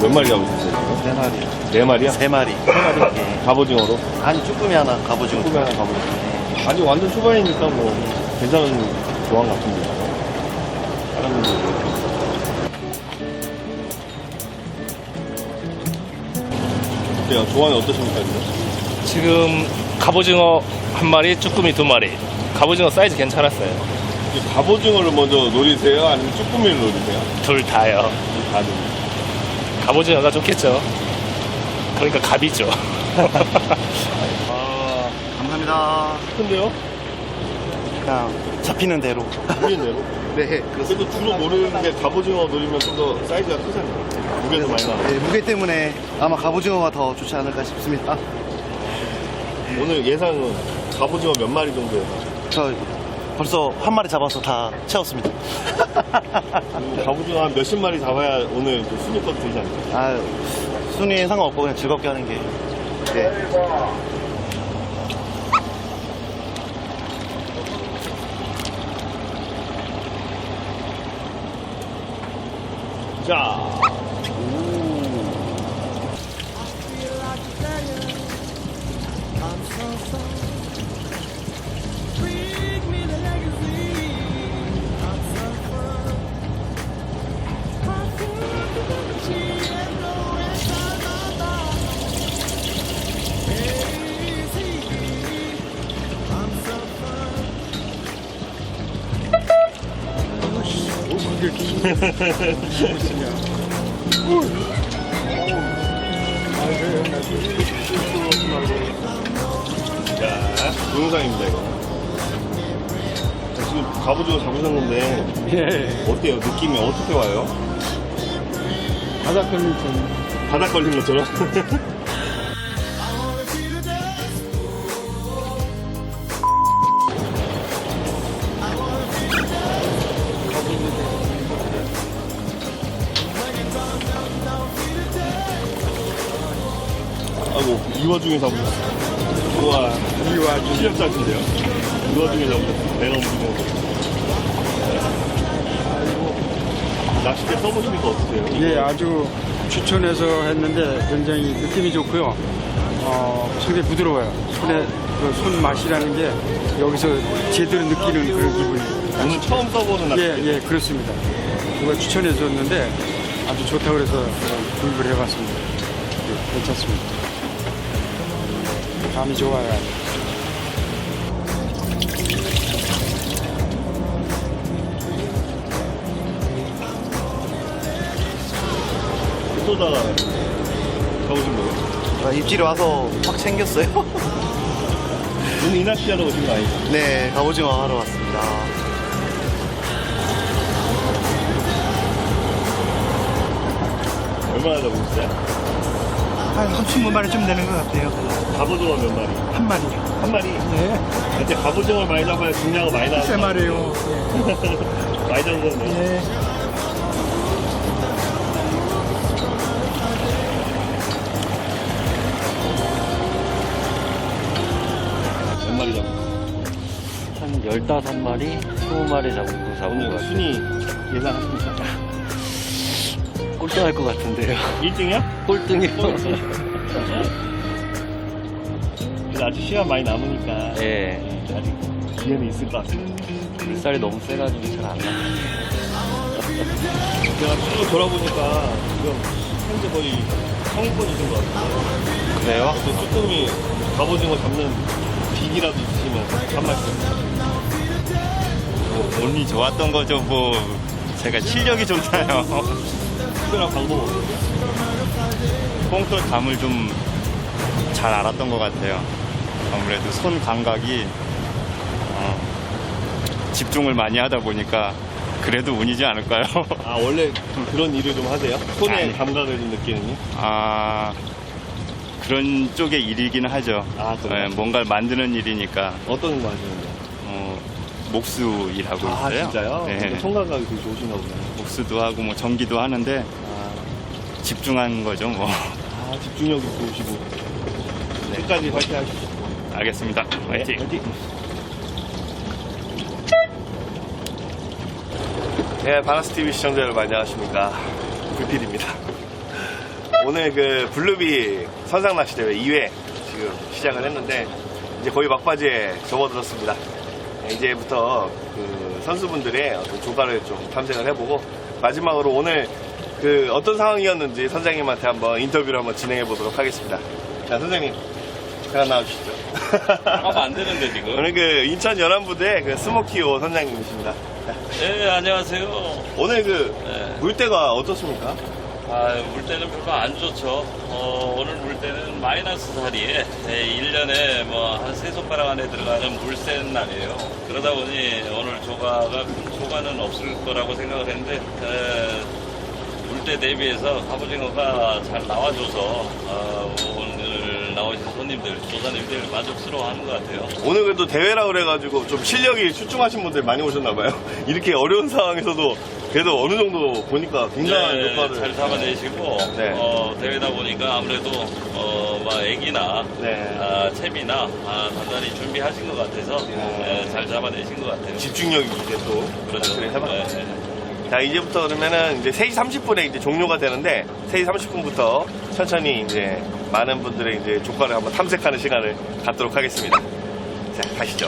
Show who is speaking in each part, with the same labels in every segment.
Speaker 1: 몇 마리 잡으셨어요?
Speaker 2: 세 마리.
Speaker 1: 네 마리야?
Speaker 2: 세 마리. 세 마리. 예.
Speaker 1: 갑오징어로?
Speaker 2: 아니, 쭈꾸미 하나 갑오징어.
Speaker 1: 쭈꾸미 하나 갑오징어. 아직 완전 초반이니까 뭐 괜찮은 조항 같은데. 다른 분들. 어때요? 조항이 어떠십니까 지금?
Speaker 3: 지금 갑오징어 한 마리, 쭈꾸미 두 마리. 갑오징어 사이즈 괜찮았어요.
Speaker 1: 이 갑오징어를 먼저 노리세요? 아니면 쭈꾸미를 노리세요?
Speaker 3: 둘 다요.
Speaker 1: 다들.
Speaker 3: 갑오징 어가 좋겠죠. 그러니까 갑이죠.
Speaker 1: 아,
Speaker 2: 감사합니다.
Speaker 1: 큰데요?
Speaker 2: 그냥 잡히는 대로.
Speaker 1: 무게대로?
Speaker 2: 네,
Speaker 1: 그래도 주로 노리는 게 갑오징어 노리면 좀 더 사이즈가 크잖아요. 무게도 많이 나와.
Speaker 2: 네, 무게 때문에 아마 갑오징어가 더 좋지 않을까 싶습니다.
Speaker 1: 오늘 예상은 갑오징어 몇 마리 정도예요?
Speaker 2: 저 벌써 한 마리 잡아서 다 채웠습니다.
Speaker 1: 갑오징어 한 몇십 마리 잡아야 오늘 그 순위권 되지 않을까?
Speaker 2: 아, 순위에 상관없고 그냥 즐겁게 하는 게. 네.
Speaker 1: 자, 자, 동영상입니다, 이거. 자, 지금 갑오징어 잡으셨는데, 어때요? 느낌이 어떻게 와요?
Speaker 4: 바닥 걸릴 좀
Speaker 1: 바닥 걸린 것처럼? 아이고, 이 와중에 잡으셨어요. 우와,
Speaker 4: 이 와중
Speaker 1: 실력자신데요? 이 와중에 잡으셨어요. 내가 오징어. 낚싯대 써보시니까 어떠세요?
Speaker 4: 예 아주 추천해서 했는데 굉장히 느낌이 좋고요. 어, 상당히 부드러워요. 손에 그 손 맛이라는 게 여기서 제대로 느끼는 그런 기분이.
Speaker 1: 오늘 처음 써보는 낚싯대.
Speaker 4: 예, 예, 그렇습니다. 누가 추천해 줬는데 아주 좋다고 그래서 어, 구입을 해봤습니다. 예, 괜찮습니다. 감이 좋아요.
Speaker 1: 쏘다가 가보신 거예요?
Speaker 2: 아, 입질이 와서 확 챙겼어요.
Speaker 1: 오늘 이 낚시 하러 오신 거 아니죠?
Speaker 2: 네, 갑오징어 하러 왔습니다.
Speaker 1: 얼마나 잡으셨어요?
Speaker 5: 한 30만 마리쯤 되는 것 같아요.
Speaker 1: 갑오징어 몇 마리?
Speaker 5: 한 마리.
Speaker 1: 한 마리?
Speaker 5: 예.
Speaker 1: 이제 갑오징어를 많이 잡아야 중량을 많이 나와.
Speaker 5: 세 마리요.
Speaker 1: 많이 잡으셨네.
Speaker 5: 예.
Speaker 1: 몇 마리 잡으셨어요?
Speaker 6: 한 15마리, 20마리 정도 잡은 것
Speaker 1: 오늘
Speaker 6: 같아요.
Speaker 1: 순위 예상하십니까?
Speaker 6: 꼴등할 것 같은데요.
Speaker 1: 1등이야?
Speaker 6: 꼴등이요.
Speaker 1: 아직 시간 많이 남으니까
Speaker 6: 예.
Speaker 1: 아직 기회는 있을 것 같습니다.
Speaker 6: 물살이 너무 세가지고 잘 안 나요.
Speaker 1: 제가 쭉 돌아보니까 지금 현재 거의 성인권이신 것 같아요.
Speaker 6: 그래요?
Speaker 1: 또 쭈꾸미 갑오징어 잡는 빅이라도 있으시면 한 말씀.
Speaker 7: 운이 좋았던 거죠. 뭐 제가 실력이 좋나요?
Speaker 1: 특별한 방법 없어요?
Speaker 7: 뽕돌 감을 좀 잘 알았던 것 같아요. 아무래도 손 감각이 어, 집중을 많이 하다 보니까 그래도 운이지 않을까요?
Speaker 1: 아 원래 그런 일을 좀 하세요? 손의
Speaker 7: 아니.
Speaker 1: 감각을 좀 느끼는 일?
Speaker 7: 아 그런 쪽의 일이긴 하죠.
Speaker 1: 아, 그래요?
Speaker 7: 예, 뭔가를 만드는 일이니까
Speaker 1: 어떤 거 하시는데요?
Speaker 7: 어, 목수 일하고
Speaker 1: 아
Speaker 7: 있어요.
Speaker 1: 진짜요?
Speaker 7: 네.
Speaker 1: 손 감각이 되게 좋으신가 보네요.
Speaker 7: 목수도 하고 뭐 전기도 하는데
Speaker 1: 아,
Speaker 7: 집중한 거죠. 뭐
Speaker 1: 아 집중력이 좋으시고 끝까지 화이팅 하십시오.
Speaker 3: 알겠습니다. 화이팅.
Speaker 1: 네, 바나스 TV 시청자 여러분 안녕하십니까. 불필입니다. 오늘 그 블루비 선상 낚시 대회 2회 지금 시작을 했는데 이제 거의 막바지에 접어들었습니다. 네, 이제부터 그 선수분들의 어떤 조과를 좀 탐색을 해보고 마지막으로 오늘 그 어떤 상황이었는지 선장님한테 한번 인터뷰를 한번 진행해 보도록 하겠습니다. 자, 선생님 잠깐 나와주시죠.
Speaker 8: 하면 안 되는데 지금.
Speaker 1: 오늘 그 인천 연안부대 그 스모키오 선장님이십니다. 자,
Speaker 8: 네 안녕하세요.
Speaker 1: 오늘 그
Speaker 8: 네.
Speaker 1: 물때가 어떻습니까?
Speaker 8: 아 물때는 별로 안 좋죠. 어, 오늘 물때는 마이너스 살이에 1년에 뭐 한 세 손가락 안에 들어가는 물센 날이에요. 그러다 보니 오늘 조가가 큰 조가는 없을 거라고 생각을 했는데 에, 물때 대비해서 갑오징어가 잘 나와줘서 어, 손님들, 조사님들 만족스러워하는 것 같아요.
Speaker 1: 오늘 그래도 대회라 그래가지고 좀 실력이 출중하신 분들 많이 오셨나봐요. 이렇게 어려운 상황에서도 그래도 어느 정도 보니까 굉장한
Speaker 8: 네,
Speaker 1: 효과를
Speaker 8: 잘 잡아내시고
Speaker 1: 네.
Speaker 8: 어, 대회다 보니까 아무래도 어, 막 애기나
Speaker 1: 네.
Speaker 8: 아, 채비나 아, 단단히 준비하신 것 같아서
Speaker 1: 네.
Speaker 8: 네, 잘 잡아내신 것 같아요.
Speaker 1: 집중력이 이제 또
Speaker 8: 그렇죠.
Speaker 1: 해봐.
Speaker 8: 네, 네.
Speaker 1: 자 이제부터 그러면은 이제 3시 30분에 이제 종료가 되는데 3시 30분부터 천천히 이제 많은 분들의 이제 조과를 한번 탐색하는 시간을 갖도록 하겠습니다. 자 가시죠.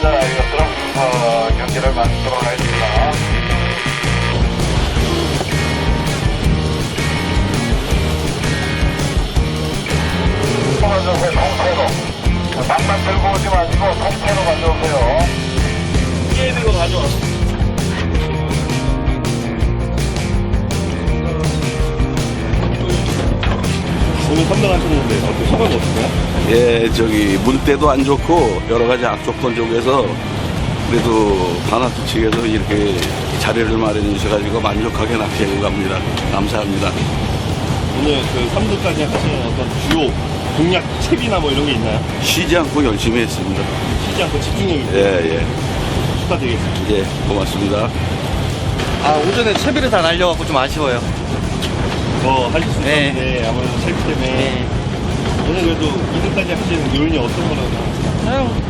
Speaker 1: 자 어, 경기를 마치도록 하겠습니다. 오늘 선정하셨는데 어떻게 소감이 어떠세요?
Speaker 9: 예, 저기 물때도 안 좋고 여러 가지 악조건 쪽에서 그래도 바나트 측에서 이렇게 자리를 마련해 주셔가지고 만족하게 낚시해 갑니다. 감사합니다.
Speaker 1: 오늘 그 3등까지 하시는 어떤 주요 공략 책이나 뭐 이런 게 있나요?
Speaker 9: 쉬지 않고 열심히 했습니다.
Speaker 1: 쉬지 않고 집중력이.
Speaker 9: 예, 예,
Speaker 1: 축하드리겠습니다.
Speaker 9: 예, 고맙습니다.
Speaker 2: 아, 오전에 채비를 다 날려갖고 좀 아쉬워요.
Speaker 1: 더 하실 수
Speaker 2: 네.
Speaker 1: 있는데 아무래도 책 때문에 오늘 그래도 2등까지 하시는 요인이 어떤 거라고 생각하세요?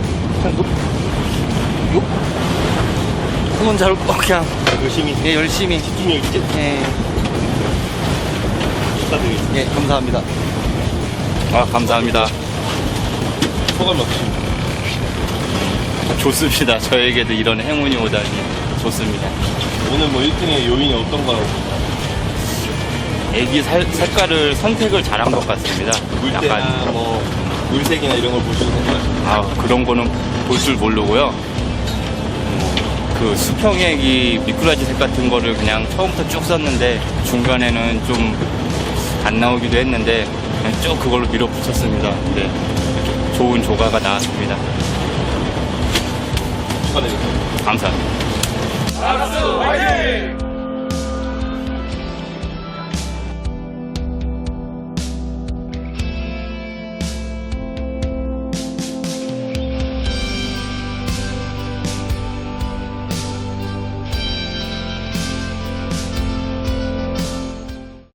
Speaker 2: 그건 잘, 그냥,
Speaker 1: 열심히
Speaker 2: 예, 열심히.
Speaker 1: 집중력 있게
Speaker 2: 예,
Speaker 1: 축하드리겠습니다.
Speaker 2: 예, 감사합니다.
Speaker 7: 아, 감사합니다.
Speaker 1: 소감이 어떠십니까?
Speaker 7: 좋습니다. 저에게도 이런 행운이 오다니 좋습니다.
Speaker 1: 오늘 뭐 1등의 요인이 어떤 거라고 생각하세요?
Speaker 7: 애기 살, 색깔을 선택을 잘한 것 같습니다.
Speaker 1: 물때나
Speaker 7: 약간
Speaker 1: 뭐 물색이나 이런 걸 보시고 생각하시나요?
Speaker 7: 아, 그런 거는 볼 줄 모르고요. 음, 그 수평액이 미꾸라지 색 같은 거를 그냥 처음부터 쭉 썼는데 중간에는 좀 안 나오기도 했는데 그냥 쭉 그걸로 밀어붙였습니다. 네. 좋은 조가가 나왔습니다.
Speaker 1: 축하드리겠습니다.
Speaker 7: 감사합니다.